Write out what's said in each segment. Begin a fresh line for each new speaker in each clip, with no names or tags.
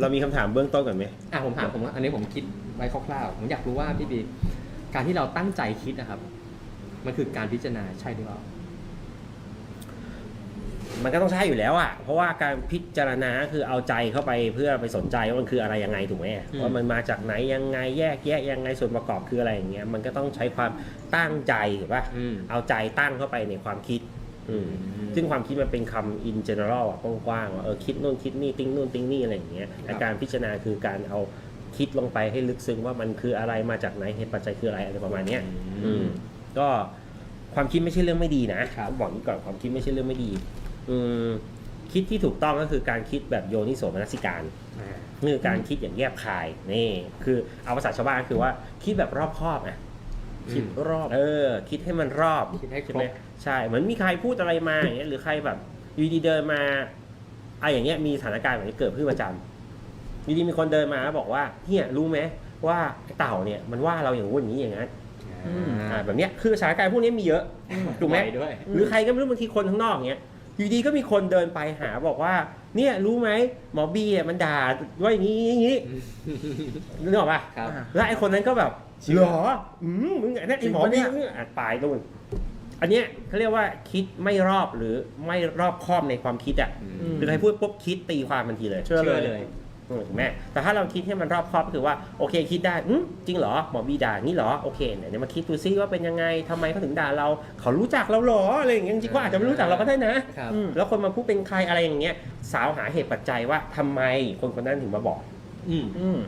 เรามีคำถามเบื้องต้นก่อนไหม
อะผมถามผมว่าอันนี้ผมคิดไว้คร่าวๆผมอยากรู้ว่าพี่บีการที่เราตั้งใจคิดนะครับ มันคือการพิจารณาใช่หรือเปล่า
มันก็ต้องใช่อยู่แล้วอะเพราะว่าการพิจารณาคือเอาใจเข้าไปเพื่อไปสนใจว่ามันคืออะไรยังไงถูกไหม
อืม
ว่ามันมาจากไหนยังไงแยกแยะยังไงส่วนประกอบคืออะไรอย่างเงี้ยมันก็ต้องใช้ความตั้งใจถูกป่ะ
อืม
เอาใจตั้งเข้าไปในความคิดอืม ซึ่งความคิดมันเป็นคำ in general อะกว้างๆว่าเออคิดนู่นคิดนี่ติ้งนู่นติ้งนี่อะไรอย่างเงี้ยแต่การพิจารณาคือการเอาคิดลงไปให้ลึกซึ้งว่ามันคืออะไรมาจากไหนเหตุปัจจัยคืออะไรอะไรประมาณเนี้ยอืมก็ความคิดไม่ใช่เรื่องไม่ดีนะครับต้องบอกนี้ก่อนความคิดไม่ใช่เรื่องไม่ดี อืมคิดที่ถูกต้องก็คือการคิดแบบโยนิโสมนสิการ
อ่า
นี่คือการคิดอย่างแยบคายนี่คือเอาภาษาชาวบ้านก็คือว่าคิดแบบรอบคอบอะ
คิดรอบ
เออ คิดให้มันรอบ
คิดให้ครบ
ใช่ไหมใช่เหมือนมีใครพูดอะไรมาอย่างเงี้ยหรือใครแบบอยู่ดีๆเดินมาไอะอย่างเงี้ยมีสถานการณ์แบบนี้เกิดขึ้นประจำอยู่ดีมีคนเดินมาแล้วบอกว่าเฮียรู้ไหมว่าไอ้เต่าเนี่ยมันว่าเราอย่างงู้นอย่างนี้อย่างนั้น
อืม
อ่าแบบเนี้ยคือสถานการณ์พวกนี้มีเยอะถูกไหม
วด้วย
หรือใครก็ไม่รู้บางทีคนข้างนอกเนี้ยอยู่ดีก็มีคนเดินไปหาบอกว่า เนี่ยรู้ไหมหมอบีอะมันด่าว่าอย่างนี้อย่างนี้นึกออกปะ
ครับ
อ่า
แล้วไอ้คนนั้นก็แบบ
เชื่อ
เหรออืมมึงไอ้นั่นไอ้หมอ
จริ
บี
งปะเนี่ย
เนี่ย อะตายนู่นอันเนี้ยเขาเรียกว่าคิดไม่รอบหรือไม่รอบคอบในความคิดอะ
อืม
คือใครพูดปุ๊บคิดตีความทันทีเลย
เชื่อเลย
เลย
อืมถูกไหมแต่ถ้าเราคิดให้มันรอบคอบก็คือว่าโอเคคิดได้อืมจริงเหรอหมอบีด่านี่เหรอโอเคเดี๋ยวมาคิดดูซิว่าเป็นยังไงทำไมเขาถึงด่าเรา เขารู้จักเราเหรออะไรอย่างเงี้ยจริงๆก็อาจจะไม่รู้จักเราก็ได้นะ
ครับ
อืม
แล้วคนมาพูดเป็นใครอะไรอย่างเงี้ยสาวหาเหตุปัจจัยว่าทำไมคนคนนั้นถึงมาบอก
อืม
อืม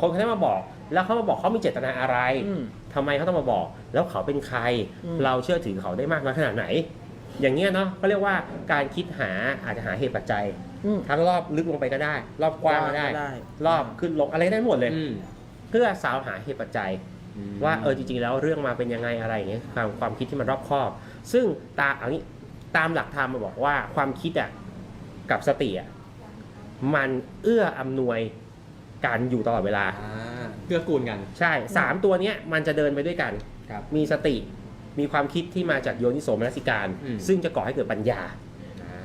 คนคนนั้นมาบอก แล้วเขามาบอกเขามีเจตนาอะไร
อืม
ทำไมเขาต้องมาบอก แล้วเขาเป็นใคร
อืม
เราเชื่อถือเขาได้มากน้อยขนาดไหน อย่างเงี้ยเนาะเขาเรียกว่าการคิดหาอาจจะหาเหตุปัจจัย
อืม
ทั้งรอบลึกลงไปก็ได้ รอบกว้างก็ได้
ได้
รอบขึ้นลงอะไรได้หมดเลย
อืม
เพื่อสาวหาเหตุปัจจัย ว่าเออจริงๆแล้วเรื่องมาเป็นยังไงอะไรอย่างเงี้ยความความคิดที่มันรอบคอบ ซึ่งตาเอางี้ตามหลักธรรมมาบอกว่าความคิดอะกับสติอะมันเอื้ออำนวย การอยู่ตลอดเวลา
อ่าเกื้อกูลกัน
ใช่สามตัวเนี้ยมันจะเดินไปด้วยกัน
ครับ
มีสติ มีความคิดที่มาจากโยนิโสมนสิการ
อืม
ซึ่งจะก่อให้เกิดปัญญา
อ่า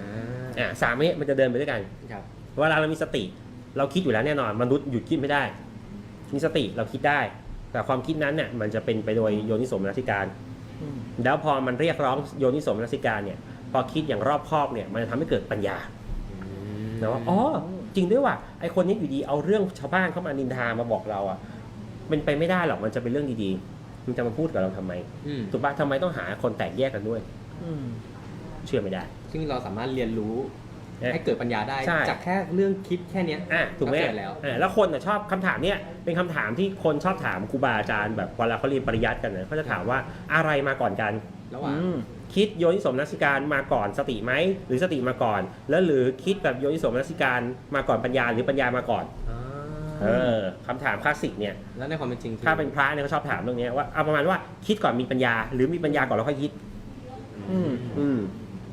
อ่าสามเนี้ยมันจะเดินไปด้วยกัน
ครับ
เวลาเรามีสติ เราคิดอยู่แล้วแน่นอนมนุษย์หยุดคิดไม่ได้ มีสติเราคิดได้ แต่ความคิดนั้นเนี่ยมันจะเป็นไปโดยโยนิโสมนสิการ
อืม
แล้วพอมันเรียกร้องโยนิโสมนสิการเนี่ย พอคิดอย่างรอบคอบเนี่ยมันจะทำให้เกิดปัญญานะว่าอ๋อ จริงด้วยว่ะไอคนนี้อยู่ดีเอาเรื่องชาวบ้านเข้ามานินทามาบอกเราอะเป็นไปไม่ได้หรอกมันจะเป็นเรื่องดีๆมันจะมาพูดกับเราทำไม
อืม
ถูกปะทำไมต้องหาคนแตกแยกกันด้วย
อืม
เชื่อไม่ได้
ซึ่งเราสามารถเรียนรู้
เอ๊ะ
ให้เกิดปัญญาได้
ใช่
จากแค่เรื่องคิดแค่เนี้ย
อะถูกไหม
ก็เกิดแล้ว
อะแล้วคนน่ะชอบคำถามเนี่ยเป็นคำถามที่คนชอบถามครูบาอาจารย์แบบเวลาเขาเรียนปริยัติกันเนี่ยเขาจะถามว่าอะไรมาก่อนกัน
ระหว่าง
อืม
คิดโยนิสมนสิการมาก่อนสติไหมหรือสติมาก่อน แล้วหรือคิดแบบโยนิสมนสิการมาก่อนปัญญาหรือปัญญามาก่อน
อ่า
เออคำถามคลาสสิกเนี่ย
แล้วในความเป็นจริงคือ
ถ้าเป็นพระเนี่ยเขาชอบถามเรื่องเนี้ยว่าเอาประมาณว่าคิดก่อนมีปัญญา หรือมีปัญญาก่อนแล้วค่อยคิด
อืม
อืม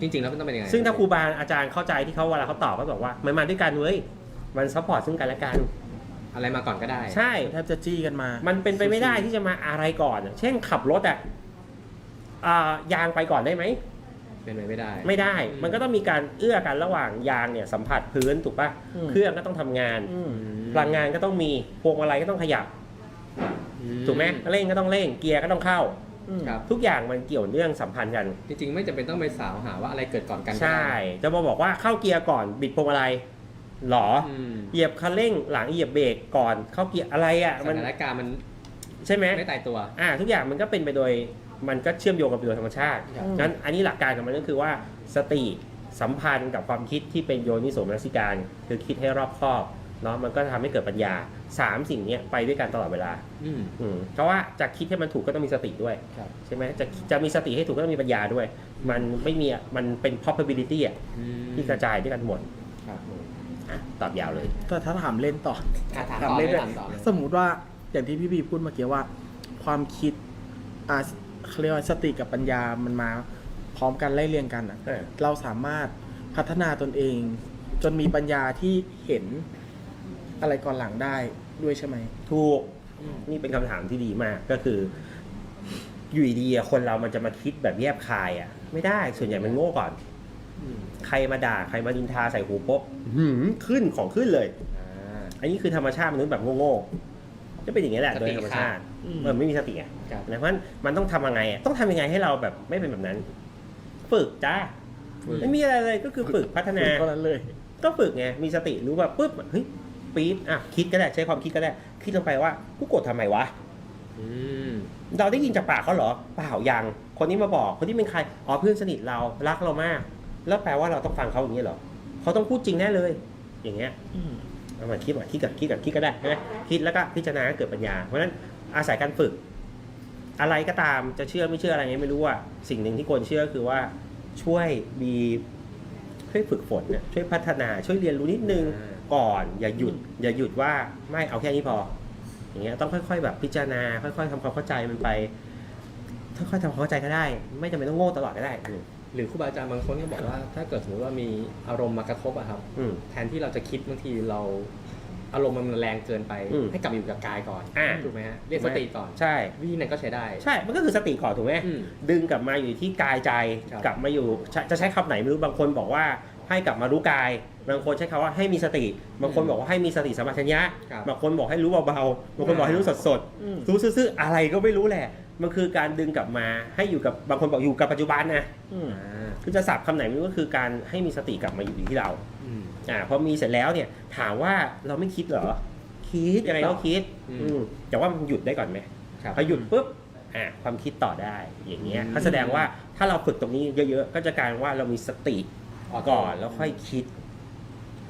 จริงๆแล้วมันต้องเป็นยังไง
ซึ่งถ้าครูบาอาจารย์เข้าใจที่เขาเวลาเขาตอบเขาบอกว่ามันมาด้วยกันเว้ยมันซัพพอร์ตซึ่งกันและกัน
อะไรมาก่อนก็ได้
ใช่
แทบจะจี้กันมา
มันเป็นไปไม่ได้ที่จะมาอะไรก่อนอะเช่นขับรถอะอ่ายางไปก่อนได้ไหม
เป็นไปไม่ได้
ไม่ได้
อืม
มันก็ต้องมีการเอื้อกันระหว่างยางเนี่ยสัมผัสพื้นถูกปะ
อืม
เครื่องก็ต้องทำงาน
อืม
พลังงานก็ต้องมี พวงมาลัยก็ต้องขยับ ถูกไหมเร่งก็ต้องเร่ง เกียร์ก็ต้องเข้า
อืม
ครับ
ทุกอย่างมันเกี่ยวเรื่องสัมพันธ์กัน
จริงๆ ไม่จำเป็นต้องไปสาวหาว่าอะไรเกิดก่อนกันก็
ใช่
ได้
จะมาบอกว่าเข้าเกียร์ก่อนบิดพวงมาลัยหรอ
อืม
เหยียบคันเร่งหลังเหยียบเบรกก่อนเข้าเกียร์อะไรอะ
ส
มัน
ถานการณ์มัน
ใช่ไหม
ไม่ตายตัว
อ่าทุกอย่างมันก็เป็นไปโดย มันก็เชื่อมโยงกันไปโดยธรรมชาติ
ครับ
งั้นอันนี้หลักการของมันก็คือว่าสติสัมพันธ์กับความคิดที่เป็นโยนิโสมนสิการ คือคิดให้รอบคอบเนาะมันก็ทำให้เกิดปัญญาสามสิ่งเนี้ยไปด้วยกันตลอดเวลา
อืม
อืมเพราะว่าจะคิดให้มันถูกก็ต้องมีสติด้วย
ครับ
ใช่ไหมจะจะมีสติให้ถูกก็ต้องมีปัญญาด้วย มันไม่มีอะมันเป็น probability อะ
อืม
ที่กระจายด้วยกันหมด
ครับ
อะตอบยาวเลย
แต่ถ้าถามเล่นต่อ
อะถาม
ถาม
ต่อ
เล่น
เลย
ด้วย
ถามต่อเลย
สมมุติว่าอย่างที่พี่บีพูดเมื่อกี้ว่า ความคิดอ่า เขาเรียกว่าสติกับปัญญามันมาพร้อมกันไล่เรียงกันอะ
เออ
เราสามารถพัฒนาตนเอง จนมีปัญญาที่เห็นอะไรก่อนหลังได้ด้วยใช่ไหม
ถูกนี่เป็นคำถามที่ดีมากก็คือ อยู่ดีๆอะคนเรามันจะมาคิดแบบแยบคายอะ ไม่ได้ส่วนใหญ่มันโง่ก่อน
อืม
ใครมาด่าใครมาดินทาใส่หูปุ๊บหืมขึ้นของขึ้นเลย
อ่า
อันนี้คือธรรมชาติมนุษย์แบบโง่ๆ ก็เป็นอย่างนี้ยแหละ
ส
โดย
ติ
ธรรมชาติ
อืม
เออไม่มีสติไง
ครับ
นะเพราะฉะนั้นมันต้องทำยังไงอะต้องทำยังไงให้เราแบบไม่เป็นแบบนั้น ฝึกจ้า
ฝึก
ไม่มีอะไรเลยก็คือฝึกพัฒนา
เท่านั้นเลย
ก็ฝึกไงมีสติรู้ว่าปุ๊บเฮ้ยปี๊ดอะคิดก็ได้ใช้ความคิดก็ได้ คิดลงไปว่ากูโกรธทำไมวะ
อืม
เราได้ยินจากปากเขาเหรอเปล่ายังคนนี้มาบอกคนที่เป็นใครอ๋อเพื่อนสนิทเรารักเรามาก แล้วแปลว่าเราต้องฟังเขาอย่างนี้เหรอเขาต้องพูดจริงแน่เลย อย่างเงี้ย
อืม
เอามาคิดว่าคิดกับคิดกับคิดก็ได้ใช่ไหมคิดแล้วก็พิจารณาให้เกิดปัญญา เพราะฉะนั้นอาศัยการฝึก อะไรก็ตามจะเชื่อไม่เชื่ออะไรเงี้ยไม่รู้อะสิ่งหนึ่งที่ควรเชื่อคือว่าช่วยมีช่วยฝึกฝนเนี่ยช่วยพัฒนาช่วยเรียนรู้นิดนึง
อ่า
ก่อน อย่าหยุด อย่าหยุดว่าไม่เอาแค่นี้พอ อย่างเงี้ยต้องค่อย ๆ แบบพิจารณาค่อย ๆทำความเข้าใจมันไปค่อยๆทำความเข้าใจก็ได้ ไม่จำเป็นต้องโง่ตลอดก็ได้อืม
หรือครูบาอาจารย์บางคนก็บอกว่า ถ้าเกิดสมมติว่ามีอารมณ์มากระทบอะครับ
อืม
แทนที่เราจะคิดบางทีเราอารมณ์มันแรงเกินไป
อืม
ให้กลับมาอยู่กับกายก่อน
อ่า
ถูกไหมฮะเรียกสติก่อน
ใช่
วิธีนั้นก็ใช้ได้
ใช่ มันก็คือสติก่อนถูกไหม
อืม
ดึงกลับมาอยู่ที่กายใจ
ครับ
กลับมาอยู่จะจะใช้คำไหนไม่รู้ บางคนบอกว่าให้กลับมารู้กาย บางคนใช้คำว่าให้มีสติ บางคนบอกว่าให้มีสติสัมปชัญญะ
ครับ
บางคนบอกให้รู้เบาๆ บางคนบอกให้รู้สด
อืม
ๆรู้ซื่อๆ อะไรก็ไม่รู้แหละ มันคือการดึงกลับมาให้อยู่กับบางคนบอกอยู่กับปัจจุบันนะ
อืม
อ่า
คือจะสับคำไหนไม่รู้ก็คือการให้มีสติกลับมาอยู่ที่เรา
อืม
อ่าพอมีเสร็จแล้วเนี่ย ถามว่าเราไม่คิดเหรอ คิดยังไงก็คิด
อืม
อืมแต่ว่ามันหยุดได้ก่อนไหม
ครับ
พอหยุดปุ๊บอะความคิดต่อได้อย่างเงี้ย
อืม
ก็แสดงว่าถ้าเราฝึกตรงนี้เยอะๆก็จะกลายเป็นว่าเรามีสติก่อนแล้วค่อยคิด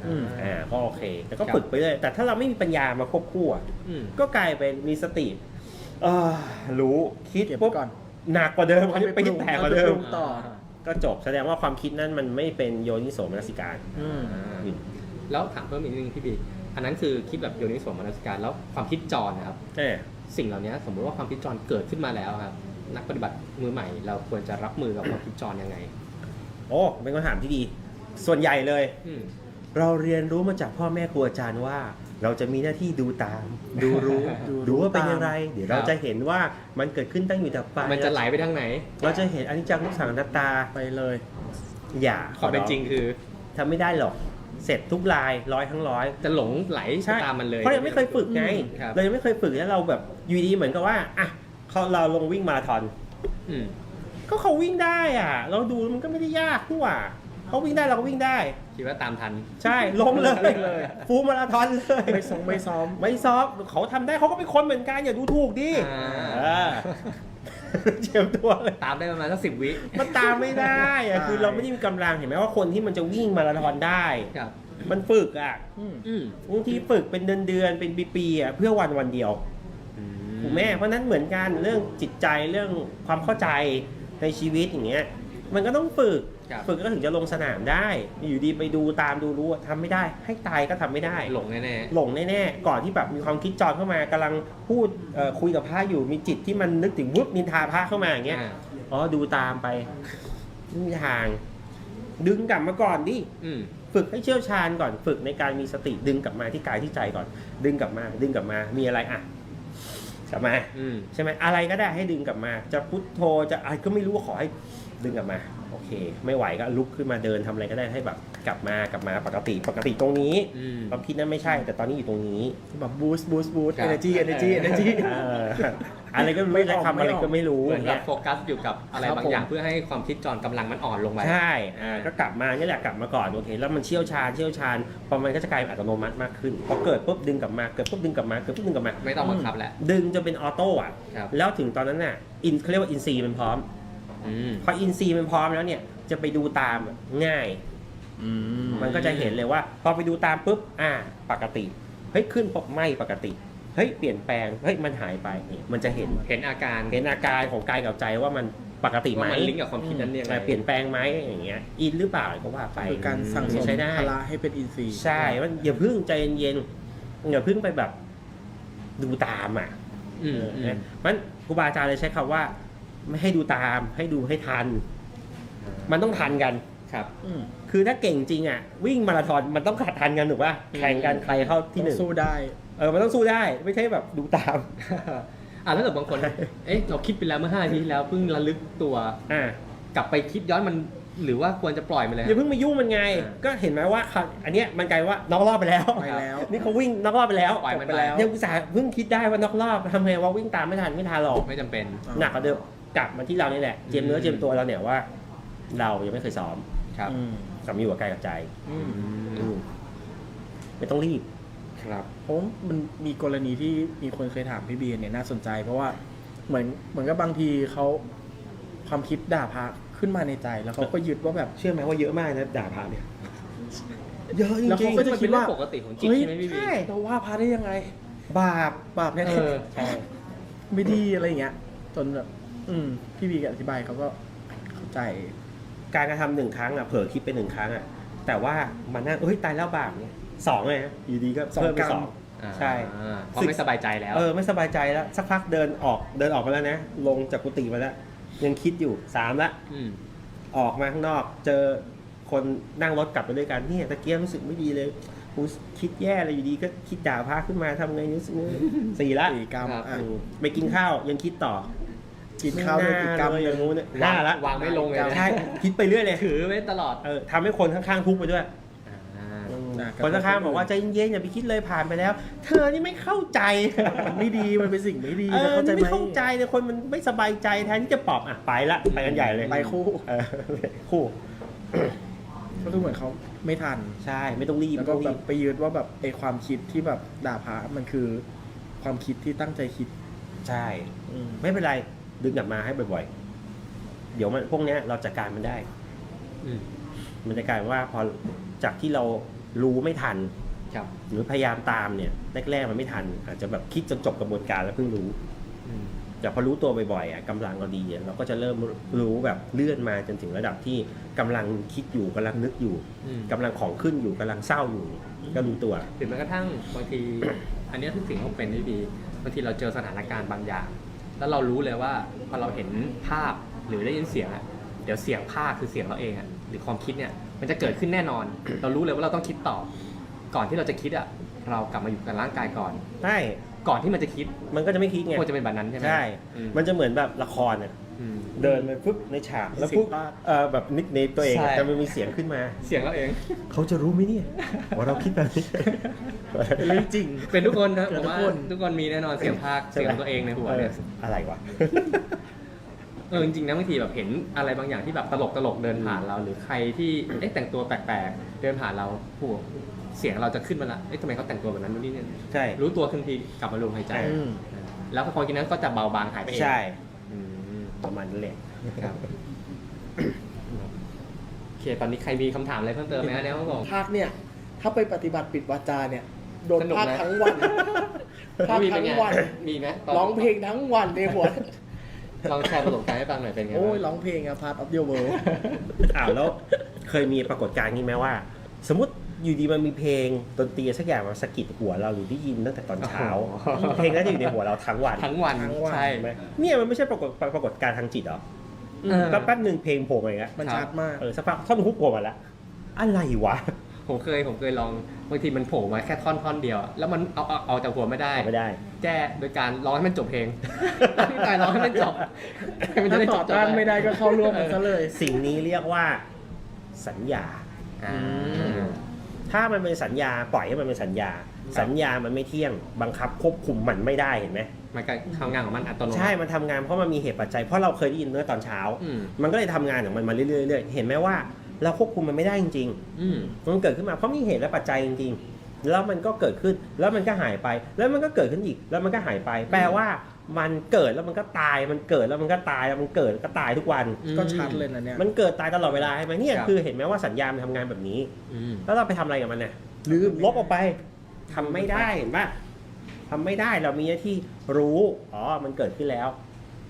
อืม
อ่าก็โอเค แต่ก็
ครับ
ฝึกไปเลย แต่ถ้าเราไม่มีปัญญามาควบคู่อะ
อืม
ก็กลายเป็นมีสติ เออรู้คิด
เก็บ
ปุ๊บ
ก่อน
หนักกว่าเดิมคราวนี้ไปคิดแตกกว่าเดิม
ปรุงต่อ
ก็จบแสดงว่าความคิดนั้นมันไม่เป็นโยนิโสมนสิการ
อืม
อ่าแล้วถามเพิ่มอีกนิดนึงพี่บีอันนั้นคือคิดแบบโยนิสวมนสิการแล้วความคิดจรนะครับ
เออ
สิ่งเหล่านี้สมมติว่าความคิดจรเกิดขึ้นมาแล้วครับ นักปฏิบัติมือใหม่เราควรจะรับมือกับความคิดจรยังไง
โอ้เป็นคำถามที่ดี ส่วนใหญ่เลย
อืม
เราเรียนรู้มาจากพ่อแม่ครูอาจารย์ว่า เราจะมีหน้าที่ดูตาม ดูรู้
ดูรู้
ดูว่าเป็น
ตาม
อย่างไร เดี๋ยว
ครับ
เราจะเห็นว่ามันเกิดขึ้นตั้งอยู่ดับไป
มันจะไหลไปทางไหน
เราจะเห็นอนิจจังทุกขังอนัตตา
ไปเลย
อย่า
ความเป็นจริงคือ
ทำไม่ได้หรอกเสร็จทุกลายร้อยทั้งร้อย
จะหลงไหล
ใช่
ตามมันเลย
เพราะยังไม่เคยฝึกไง
อืมครับ
เรายังไม่เคยฝึกแล้วเราแบบอยู่ดีเหมือนกับว่าอะเขาเราลงวิ่งมาราธอน
อืม
ก็เขาวิ่งได้อะ เราดูมันก็ไม่ได้ยากนี่หว่าเขาวิ่งได้เราก็วิ่งได้
คิดว่าตามทัน
ใช่ลงเลย
เลย
ฟูลมาราธอนเลย
ไม่ซ้อมไม่ซ้อม
ไม่ซ้อมเขาทำได้เขาก็เป็นคนเหมือนกันอย่าดูถูกดิ
อ่า
เออเจียมตัวเลย
ตามได้ประมาณสักสิบวิ
มันตามไม่ได้อะ
ใช่
คือเราไม่ได้มีกำลังเห็นไหมว่าคนที่มันจะวิ่งมาราธอนได้
ครับ
มันฝึกอะ
อืม
อืม
บางทีฝึกเป็นเดือนเดือนๆเป็นปีๆอะเพื่อวันวันเดียว ถูกไหมเพราะฉะนั้นเหมือนกันเรื่องจิตใจเรื่องความเข้าใจในชีวิตอย่างเงี้ย มันก็ต้องฝึก
ครับ
ฝึกก็ถึงจะลงสนามได้ อยู่ดีไปดูตามดูรู้อะทำไม่ได้ ให้ตายก็ทำไม่ได้
หลงแน่
หลงแน่ๆ ก่อนที่แบบมีความคิดจอนเข้ามากำลังพูดเอ่อคุยกับพระอยู่มีจิตที่มันนึกถึงวุบนินทาพระเข้ามาอย่าง
ๆ
เงี้ย
อ่า
อ๋อดูตามไปไม่มีทาง ดึงกลับมาก่อนดิ
อืม
ฝึกให้เชี่ยวชาญก่อน ฝึกในการมีสติดึงกลับมาที่กายที่ใจก่อน ดึงกลับมา ดึงกลับมา มีอะไรอะ กลับมา
อืม
ใช่ไหมอะไรก็ได้ให้ดึงกลับมา จะพุทโธจะอะไรก็ไม่รู้ขอให้ดึงกลับมา โอเค ไม่ไหวก็ลุกขึ้นมาเดินทำอะไรก็ได้ให้แบบกลับมากลับมาปกติปกติตรงนี้
อืม
ความคิดนั้นไม่ใช่ แต่ตอนนี้อยู่ตรงนี้
แบบบูสต์บูสต์บูสต์
ครับ
เอเนจีเอเนจีเอเนจี
เอออะไรก็ไม่
ไม่
รู้
ออก
จะทำอะไร
ไม่ออก
ก็ไม่รู้
เหมื
อ
อน
ย่าง
กั
เงี้
บ
ย
โฟกัสอยู่กับอะไร
ครับ
บางอย่าง
ผม
เพื่อให้ความคิดจรกำลังมันอ่อนลงไป
ใช่อ่าก็กลับมานี่แหละกลับมาก่อนโอเคแล้วมันเชี่ยวชาญเชี่ยวชาญพอมันก็จะกลายเป็นอัตโนมัติมากขึ้นพอเกิดปุ๊บดึงกลับมาเกิดปุ๊บดึงกลับมาเกิดปุ๊บดึงกลับมา
ไม่ต้องบังคับแล้ว
ดึงจนเป็นออโต้อะ
ครับ
แล้วถึงตอนนั้นน่ะอินเขาเรียกว่าอินซีย์มันพร้อม
อืม
พออินซีย์มันพร้อมแล้วเนี่ยจะไปดูตามอะง่าย
อืม
มันก็จะเห็นเลยว่า พอไปดูตามปุ๊บอ่า ปกติเฮ้ยขึ้นปุ๊บไม่ปกติเฮ้ยเปลี่ยนแปลงเฮ้ยมันหายไปนี่มันจะเห็น
เห็นอาการ
เห็นอาการของกายกับใจว่ามันปกติไหม
ว่ามันลิงก์กับความคิดนั้นยังไง
เปลี่ยนแปลงไหมอย่างเงี้ยอินหรือเปล่าก็ว่าไป
คือการสั่งสม
ใช้ได้
พละให้เป็นอินทรีย์
ใช่มันอย่าเพึ่งใจเย็นๆอย่าเพึ่งไปแบบดูตามอะ
อืม
เออ
อืม
นะมันครูบาอาจารย์เลยใช้คำว่า ไม่ให้ดูตาม ให้ดูให้ทัน มันต้องทันกัน
ครับ
อืม
คือถ้าเก่งจริงอะ วิ่งมาราธอนมันต้องขัดทันกันถูกป่ะ
อืม
แข่งกันใครเข้าที่หนึ่ง
สู้ได้
เออมันต้องสู้ได้ไม่ใช่แบบดูตาม
อะแล้วเกิดบางคน เอ๊ะเราคิดไปแล้วเมื่อห้านาทีที่แล้วเพิ่งระลึกตัว
อ่า
กลับไปคิดย้อนมันหรือว่าควรจะปล่อยมันเลย
อย่าเพิ่งมายุ่งมันไง
อ่า
ก็เห็นไหมว่าเขาอันเนี้ยมันกลายว่าน็อกรอบไปแล้ว
ไปแล้ว
นี่เขาวิ่งน็อกรอบไปแล้ว
ปล่อยมัน
ไป
ไป
แล้ว
ยังอุตส่าห์เพิ่งคิดได้ว่าน็อกรอบทำไงว่าวิ่งตามไม่ทันไม่ทันหรอก
ไม่จำเป็น
หนักกว่าเดิม กลับมาที่เรานี่แหละเจียมเนื้อ
อืม
เจียมตัวเราเนี่ยว่า เรายังไม่เคยซ้อม
ครับ
อืม
ซ้อมอยู่กับกายกับใจ
อืม
อืมไม่ต้องรีบ
ครับ
เพราะมันมีกรณีที่มีคนเคยถามพี่บีเนี่ยน่าสนใจ เพราะว่าเหมือนเหมือนกับบางทีเขาความคิดด่าพระขึ้นมาในใจ แล้วเขาก็ยึดว่าแบบ
เชื่อไหมว่าเยอะมากนะด่าพระเนี่ย เยอะจ
แล้ว
ริ
เขา
ง
ก็จะ
มัน
คิ
เป็
ด
นเรื่
ว่า
องปกติของจิต
เฮ้ย
ใช่ไหมพี่บี
ใช่เราว่าพระได้ยังไง
ๆบาป
บาปแน่
เออ
ใช่
ๆไม่ดีอะไรอย่างเงี้ยจนแบบ อืมพี่บีก็อธิบายเขาก็เข้าใจ
การกระทำหนึ่งครั้งอะเผลอคิดไปหนึ่งครั้งอะแต่ว่ามันน่าเฮ้ยตายแล้วบาปเนี่ยสองเลยนะอยู่ดีก็
สอง
เพิ่มไป
กรรม
สอง
อ่า
ใช่
เพราะไม่สบายใจแล้ว
เออไม่สบายใจแล้ว สักพักเดินออกเดินออกมาแล้วนะ ลงจากกุฏิมาแล้ว ยังคิดอยู่สามละ
ม
ออกมาข้างนอก เจอคนนั่งรถกลับไปด้วยกันเนี่ยตะเกียบรู้สึกไม่ดีเลยกูคิดแย่เลยอยู่ดีก็คิดด่าพระขึ้นมาทำไงนิ้วสี่ละ
สี่กรรม
ครับ
อะ
อืมไปกินข้าวยังคิดต่อ
กินข้าวด้วยกินกรรม
เลยอย่างงู้นเนี่ย
วา
ห้างละ
วางไม่ลงเลยนะ
ใช่คิดไปเรื่อยเลย
ถือไว้ตลอด
เออทำให้คนข้างๆทุกข์ไปด้วย
อ่า
อะ
คนข้างๆบอกว่าใจเย็นๆอย่าไปคิดเลยผ่านไปแล้ว เธอนี่ไม่เข้าใจ
มันไม่ดีมันเป็นสิ่งไม่ดี
เออ
เข้าใจ
นี่
ไหม
ไม่เข้าใจเลยคนมันไม่สบายใจแทนที่จะปลอบอะไปละไปกันใหญ่เลย
ไปคู่
เออคู่
ก็ดูเหมือนเขาไม่ทัน
ใช่ไม่ต้องรีบ
แล้ว
ไม่
ก็
ต้อง
แบ
รี
บบไปยึดว่าแบบไอความคิดที่แบบด่าพระมันคือ ความคิดที่ตั้งใจคิด
ใช่
อืม
ไม่เป็นไร ดึงกลับมาให้บ่อยๆ เดี๋ยวมันพวกเนี้ยเราจัดการมันได้
อืม
มันจะกลายเป็นว่าพอจากที่เรารู้ไม่ทัน
ครับ
หรือพยายามตามเนี่ยแรกๆมันไม่ทัน อาจจะแบบคิดจนจบกระบวนการแล้วเพิ่งรู้
อืม
แต่พอรู้ตัวบ่อยๆอะกำลังเราดีอะเราก็จะเริ่มรู้แบบเลื่อนมาจนถึงระดับที่กำลังคิดอยู่กำลังนึกอยู่
อืม
กำลังของขึ้นอยู่กำลังเศร้าอยู่ ก็รู้ตัว
หรือแม้กระทั่งบางที อันเนี้ยคือสิ่งที่ผมเป็นที่ดีบางทีเราเจอสถานการณ์บางอย่าง แล้วเรารู้เลยว่าพอเราเห็นภาพหรือได้ยินเสียงอะเดี๋ยวเสียงภาคคือเสียงเราเองอะหรือความคิดเนี่ยมันจะเกิดขึ้นแน่นอน เรารู้เลยว่าเราต้องคิดต่อ ก่อนที่เราจะคิดอะเรากลับมาอยู่กับร่างกายก่อน
ใช่
ก่อนที่มันจะคิด
มันก็จะไม่คิดไง
ควรจะเป็นแบบนั้นใช่ไหม
ใช่
อืม
มันจะเหมือนแบบละครอะ
อืม
เดินไปปุ๊บในฉากแล้วปุ๊บ
เสียงภาค
เออแบบนิดในตัวเองอะ
ใช่
แต่มันมีเสียงขึ้นมา
เสียงเราเอง
เขาจะรู้ไหมเนี่ยว่าเราคิดแบบนี้
เป็นเรื่องจริง
เป็นทุกคนนะ
เกิ
ผ
ด
ม
ทุก
ว่า
คน
ทุกคนมีแน่นอนเสียงภาค
ใช่
เสีย
ไหม
งตัวเองในหัว
เออ
เนี่ย
อะไรวะ
เออจริงๆนะบางทีแบบเห็นอะไรบางอย่างที่แบบตลกตลกๆเดินผ่านเรา หรือใครที่เอ๊ะแต่งตัวแปลกๆเดินผ่านเราโอ้โหเสียงเราจะขึ้นมาละเอ๊ะทำไมเขาแต่งตัวแบบนั้นนู่นนี่เนี่ย
ใช่
รู้ตัวทันทีกลับมาลมหายใจ
อืม
แล้วพอกินนั้นก็จะเบาบางหายไปเอง
ใช่
อืม
ประมาณนั้นแหละ
ครับโอเคตอนนี้ใครมีคำถามอะไรเพิ่มเติมไหมฮะเนี่ยครับผม
ภาคเนี่ย ถ้าไปปฏิบัติปิดวาจาเนี่ย โดน
สนุก
ภาค
ไหม
ทั้งวัน ภาค
มีเป็
ทั้
น
ง
ไง
วัน
มีไหมตน
ร้องเพลงทั้งวันในหัว
ลองแชร์ประสบการณ์ให้ฟังหน่อยเป็นไง
โอ้ย
บ้าง
ร้องเพลงอะพาร์ทออฟเดียเวิลด์
อ้าวแล้วเคยมีปรากฏการณ์นี้ไหมว่า สมมติ อยู่ดีมันมีเพลงดนตรีสักอย่างมาสะกิดหัวเราหรือได้ยินตั้งแต่ตอนเช้า เพลงนั้นจะอยู่ในหัวเราทั้งวัน
ทั้งวันใช่
ใช่ไหมเนี่ยมันไม่ใช่ปรากฏปรากฏการณ์ทางจิตเหรอ
เออ
แป๊บแป๊บหนึ่งเพลงโผล่มาอีกแล้ว
มัน
ครับ
ชัดมาก
เออสักพักท่อนฮุกโผล่มาแล้วอะไรวะ
ผมเคยผมเคยลองบางทีมันโผล่มาแค่ท่อนท่อนเดียวอะแล้วมันเอาเอาเอาจากหัวไม่ได้
ไม่ได้
แก้โดยการร้องให้มันจบเพลงพี่ตายร้องให้มันจบให้มันจะ
ถ้า
ได้จ
ต่อบ
จบ
ต้านไม่ได้ก็เข้าร่วมมันซะเลย
สิ่งนี้เรียกว่าสัญญา
อ่า
ถ้ามันเป็นสัญญาปล่อยให้มันเป็นสัญญา สัญญามันไม่เที่ยง บังคับควบคุมมันไม่ได้เห็นไหม
มันก็ทำงานของมันอัตโนมัติ
ใช่ มันทำงานเพราะมันมีเหตุปัจจัย เพราะเราเคยได้ยินเมื่อตอนเช้า
อืม
มันก็เลยทำงานของมันมาเรื่อยๆเรื่อยๆเห็นไหมว่า เราควบคุมมันไม่ได้จริง
อืม
ๆมันเกิดขึ้นมาเพราะมีเหตุและปัจจัยจริงๆ แล้วมันก็เกิดขึ้นแล้วมันก็หายไป แล้วมันก็เกิดขึ้นอีก แล้วมันก็หายไป แปลว่ามันเกิดแล้วมันก็ตายมันเกิดแล้วมันก็ตายแล้วมันเกิดแล้วก็ตายทุกวัน
ก็ชัดเลยนะเนี่ย
มันเกิดตายตลอดเวลาใช่ไหมเนี่ย
ครับ
คือเห็นไหมว่าสัญญามันทำงานแบบนี้
อืม
แล้วเราไปทำอะไรกับมันเนี่ยลืมลบออกไปทำไม่ได้เห็นปะทำไม่ได้เรามีหน้าที่รู้อ๋อมันเกิดขึ้นแล้ว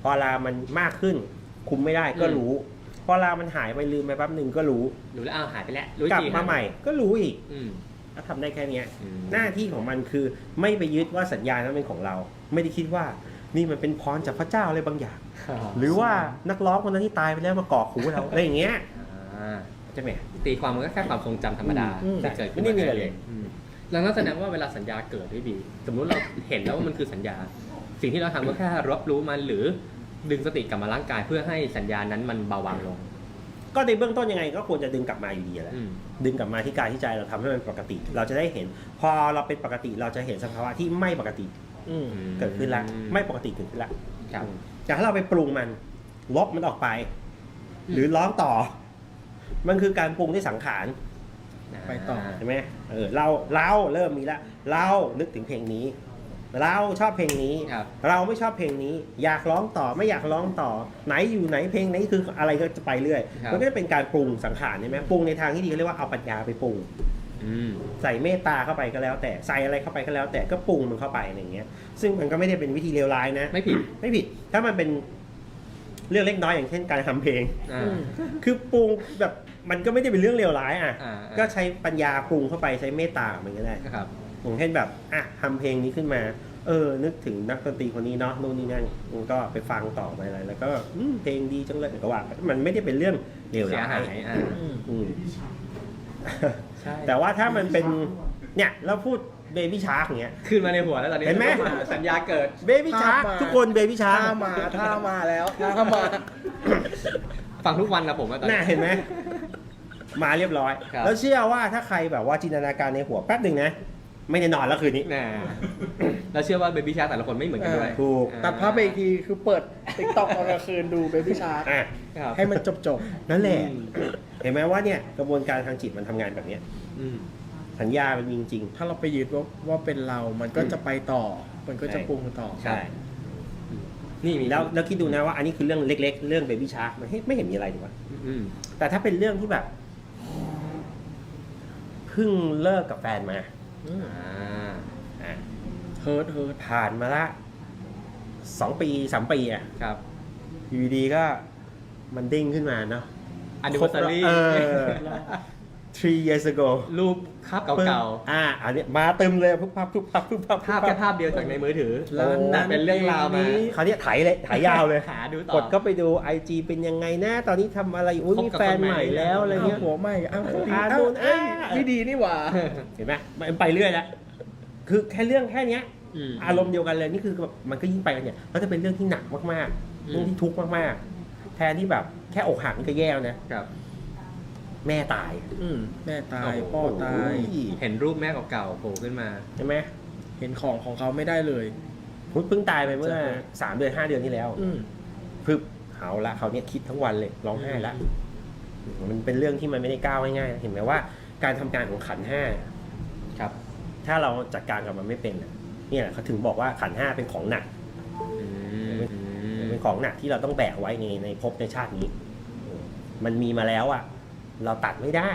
พอเวลามันมากขึ้น คุมไม่ได้ก็รู้ พอเวลามันหายไปลืมไปแป๊บหนึ่งก็รู้
รู้แล้วอ้าวหายไปแล้วรู้
กลับ
ที
มาใหม่ก็รู้อีก
อืม
ก็ทำได้แค่เนี้ย
อืม
หน้าที่ของมันคือไม่ไปยึดว่าสัญญานั้นเป็นของเรา ไม่ได้คิดว่านี่มันเป็นพรจากพระเจ้าอะไรบางอย่าง หรือว่านักร้องคนนั้นที่ตายไปแล้วมาก่อหูเราอะไรอย่างเงี้ย
อ่า
ใช่ไหม
ตีความมันก็แค่ความทรงจำธรรมดา
อืม
ที่เกิดขึ้น
ไม่ได้มีอะไรเลย
อืมแล้วก็แสดงว่าเวลาสัญญาเกิดไม่ดีสมมุติเราเห็นแล้วว่ามันคือสัญญา สิ่งที่เราทำก็แค่รับรู้มันหรือดึงสติกลับมาร่างกายเพื่อให้สัญญานั้นมันเบาบางลง
ก็ในเบื้องต้นยังไงก็ควรจะดึงกลับมาอยู่ดีแหละ
อืม
ดึงกลับมาที่กายที่ใจเราทำให้มันปกติ เราจะได้เห็น พอเราเป็นปกติเราจะเห็นสภาวะที่ไม่ปกติ
อืม
เกิดขึ้นละ ไม่ปกติเกิดขึ้นละ
ครับ
แต่ถ้าเราไปปรุงมัน ลบมันออกไปหรือร้องต่อ มันคือการปรุงที่สังขาร
ไปต่อ
ใช่ไหมเออเราเราเริ่มมีละเรานึกถึงเพลงนี้ เราชอบเพลงนี้
ครับ
เราไม่ชอบเพลงนี้ อยากร้องต่อไม่อยากร้องต่อ ไหนอยู่ไหนเพลงไหนคืออะไรก็จะไปเรื่อย
ครับ
มันก็จะเป็นการปรุงสังขารใช่ไหมปรุงในทางที่ดีเขาเรียกว่าเอาปัญญาไปปรุง
อืม
ใส่เมตตาเข้าไปก็แล้ว แต่ใส่อะไรเข้าไปก็แล้ว แต่ก็ปรุงมันเข้าไปอะไรอย่างเงี้ย ซึ่งมันก็ไม่ได้เป็นวิธีเลวร้ายนะ
ไม่ผิด
ไม่ผิด ถ้ามันเป็นเรื่องเล็กน้อยอย่างเช่นการทำเพลง
อ่า
อืม
คือปรุงแบบมันก็ไม่ได้เป็นเรื่องเลวร้ายอะ
อ่า
ก็ใช้ปัญญาปรุงเข้าไปใช้เมตตามันก็ได้
ครับ
อย่างเช่นแบบอะทำเพลงนี้ขึ้นมา เออ นึกถึงนักดนตรีคนนี้เนาะนู่นนี่นั่นมันก็ไปฟังต่อไปอะไรแล้วก็อืมเพลงดีจังเลยก็ว่ามันไม่ได้เป็นเรื่องเลว
เสีย
ร้า
หายยอ่า
อืม
อืม
ใช่
แต่ว่าถ้ามันเป็นเนี่ยเราพูดเบบี้ชาร์กอย่างเงี้ย
ขึ้นมาในหัวแล้วตอนนี้
เห็นไหมา
สัญญาเกิด
เบบี้ชาร์ก
ภาพมา
ทุกคนเบบี้ชาร์
ท่ากมาท่ามาแล้วท่ามา
ฟังทุกวันนะผมว่าตอน
น่า
นี้
เห็นไหมมาเรียบร้อย
ครับ
แล้วเชื่อว่าถ้าใครแบบว่าจินตนาการในหัวแป๊บหนึ่งนะ ไม่ได้นอนแล้วคืนนี้
แน่เราเชื่อว่าเบบี้ชาร์แต่ละคนไม่เหมือนกันด้วย
ถูก
อ่า
ตัดภาพไปอีกทีคือเปิดติ๊กต็อกตอนกลางคืนดูเบบี้ชาร์
อะ
ครับ
ให้มันจบจบ
นั่นแหละ เห็นไหมว่าเนี่ยกระบวนการทางจิตมันทำงานแบบเนี้ย
อืม
สัญญามันมีจริง
ๆ ถ้าเราไปยึดว่าว่าเป็นเรา มันก็จะไปต่อ มันก็จะปรุงต่อ
ๆใช่
นี่มี
แล้วแล้วคิดดูนะว่าอันนี้คือเรื่องเล็ก ๆ เรื่องเบบี้ชาร์กมันไม่เห็นมีอะไรถูกปะ
อืม
แต่ถ้าเป็นเรื่องที่แบบเพิ่งเลิกกับแฟนมา
อืม
อ่า
อะ
เฮิร์ทเฮิร์ท
ผ่านมาละสองปีสามปีอะ
ครับ
อยู่ดีๆก็มันเด้งขึ้นมาเนาะ
อันดิวซารี
เออ three years ago
รูปภาพเก่า
อ่าอันนี้มาเต็มเลยพุบพับพุบพับพุบพับ
ๆภาพแค่ภาพเดียวจากในมือถือ
ร้าน
แต่
นั้น
เป็นเรื่องราวมา
นี้
คราวนี้ถ่ายเลยถ่ายยาวเลย
หาดูต่อก
ดเข้าไปดู IG เป็นยังไงนะตอนนี้ทำอะไรอุ้ย
คบ
มี
กับ
แฟน
คนใหม่
ใหม่แล้วอะไร
อ้าว
เงี้ย
หัวใหม่อ้าวคนดี
อ่า
อ้าว
นู่น
เอ้ย
อ่า
ไม่ดีนี่หว่า
เห็นไหมมันไปเรื่อยแล้วคือแค่เรื่องแค่เนี้ย
ม
อารมณ์เดียวกันเลยนี่คือแบบมันก็ยิ่งไปกันเนี่ยแล้วจะเป็นเรื่องที่หนักมากๆ
อืม
เรื่องที่ทุกข์มากๆ แทนที่แบบแค่อกหักนี่ก็แย่แล้วนะ
ครับ
แม่ตาย
อืมแม่ตาย
โอ้โห
พ่อตาย
โอ้ย
เห็นรูปแม่เก่าๆโผล่ขึ้นมา
ใช่ไหม
เห็นของของเขาไม่ได้เลย
พุทธเพิ่งตายไปเมื่อ
ใช่
สามเดือนห้าเดือนที่แล้ว
อืม
พึบเอาละเขาวเนี่ยคิดทั้งวันเลยร้องไห้ละมันเป็นเรื่องที่มันไม่ได้ก้าวง่ายๆเห็นไหมว่าการทำงานของขันธ์ห้า
ครับ
ถ้าเราจัดการกับมันไม่เป็นน่ะเนี่ยเขาถึงบอกว่าขันธ์ห้าเป็นของหนัก
อืมอืม
เป็นของหนักที่เราต้องแบกไว้ในในภพในชาตินี้ มันมีมาแล้วอะ เราตัดไม่ได้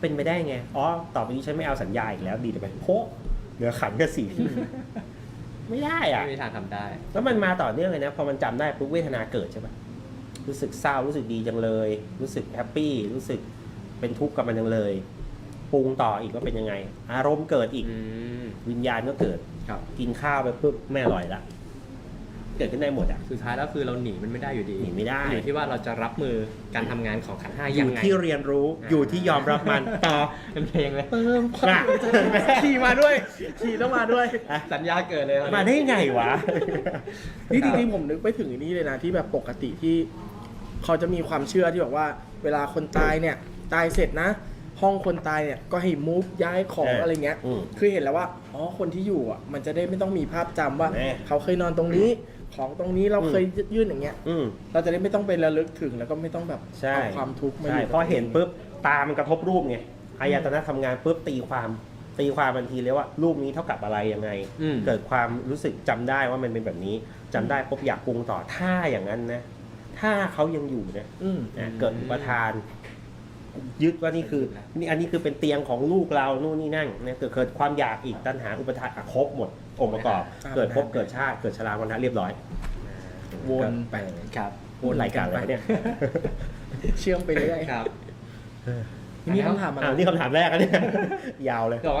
เป็นไปได้ไง อ๋อ ต่อไปนี้ฉันไม่เอาสัญญาอีกแล้วดีไปโพะเหลือขันธ์กับสีไม่ได้อะ
ไม่มีทางทำได้
แล้วมันมาต่อเนื่องเลยนะ พอมันจำได้ปุ๊บเวทนาเกิดใช่ปะรู้สึกเศร้ารู้สึกดีจังเลย รู้สึกแฮปปี้รู้สึกเป็นทุกข์กับมันจังเลยปรุงต่ออีกว่าเป็นยังไง อารมณ์เกิดอีก
อืม
วิญญาณก็เกิด
ครับ
กินข้าวไปปุ๊บไม่อร่อยละ เกิดขึ้นได้หมดอะ
สุดท้ายแล้วคือเราหนีมันไม่ได้อยู่ดี
หนีไม่ได้
อยู่ที่ว่าเราจะรับมือการทำงานของขันธ์ห้า
อ
ยัง
ยู่
ไง
ที่เรียนรู้อยู่ที่ยอมรับมันต่อ
เป็นเพลงเลย
เติมควา
น่ะ
มขี่มาด้วย ขี่ต้องมาด้วย
สัญญาเกิดเลยตอนนี้
มาได้ไงวะ
นี่จริงๆผมนึกไปถึงอันนี้เลยนะที่แบบปกติที่เขาจะมีความเชื่อที่บอกว่า เวลาคนตายเนี่ย ตายเสร็จนะ ห้องคนตายเนี่ยก็ให้มูฟย้ายของ
เอออ
อะไรเงี้ย
อืม
คือเห็นแล้วว่าอ๋อคนที่อยู่อะมันจะได้ไม่ต้องมีภาพจำว่า
แน่
เขาเคยนอนตรงนี้ ของตรงนี้เรา
อืม
เคยยื่นอย่างเงี้ย
อืม
เราจะได้ไม่ต้องไประลึกถึงแล้วก็ไม่ต้องแบบ
ใช่
เอาความทุกข์มาอ
ใช่
ยู่
พอเห็นปุ๊บตามันกระทบรูปไงอายตนะทำงานปุ๊บตีความตีความบันทีเลยว่ารูปนี้เท่ากับอะไรยังไง
อืม
เกิดความรู้สึกจำได้ว่ามันเป็นแบบนี้จำได้ปุ๊บอยากปรุงต่อถ้าอย่างนั้นนะ ถ้าเขายังอยู่นะ
อืม
นะเกิดอุปทาน ยึดว่านี่คือนี่อันนี้คือเป็นเตียงของลูกเรานู่นนี่นั่นเนี่ยเกิดเกิดความอยากอีกตัณหาอุปทานอะครบหมด องค์ประกอบ
ครับ
เกิดภพเกิดชาติเกิดชราวันทะเรียบร้อย
วนไป
ครับ
พูดรายการอะไรเนี่ย
เชื่อมไปเรื่อย
ครับ
นี่คำถามอะไร
อ้าวนี่คำถามแรกอะเนี่ยยาวเลย
บอกว่า